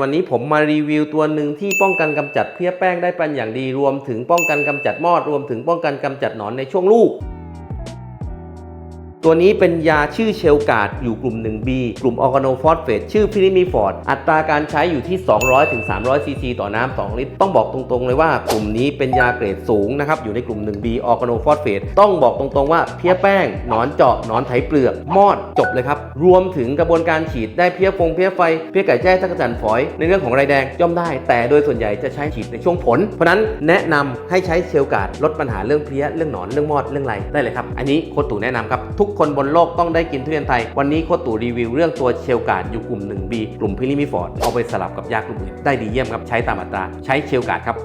วันนี้ผมมารีวิวตัวหนึ่งที่ป้องกันกำจัดเพี้ยแป้งได้เป็นอย่างดีรวมถึงป้องกันกำจัดมอดรวมถึงป้องกันกำจัดหนอนในช่วงลูก ตัวนี้เป็นยาชื่อเชลกาดอยู่กลุ่ม 1B กลุ่มออร์แกโนฟอสเฟตชื่อพิริมีฟอร์ดอัตราการใช้อยู่ที่ 200ถึง300ซีซีต่อน้ำ 2 ลิตร ต้องบอกตรงๆเลยว่ากลุ่มนี้เป็นยาเกรดสูงนะครับ อยู่ในกลุ่ม 1B ออร์แกโนฟอสเฟตต้องบอกตรงๆว่าเพี้ยแป้ง หนอนเจาะ หนอนไถเปลือก มอด จบเลยครับ รวมถึงกระบวนการฉีดได้เพี้ยฟงเพี้ยไฟ เพี้ยไก่แจ้จักจันทร์ฝอย ในเรื่องของไรแดงย่อมได้ แต่โดยส่วนใหญ่จะใช้ฉีดในช่วงผล เพราะนั้นแนะนำให้ใช้เชลกาดลดปัญหาเรื่องเพี้ยเรื่องหนอนเรื่องมอดเรื่องไรได้เลยครับอันนี้โคตตู่แนะนำครับทุกคนบนโลกต้องได้กินทุเรียนไทย วันนี้โคตู่รีวิวเรื่องตัวเชลการ์ดอยู่กลุ่ม 1B กลุ่มพิลิมิฟอร์ดเอาไปสลับกับยากลุ่มอื่นได้ดีเยี่ยมครับใช้ตามอัตรา ใช้เชลการ์ดครับ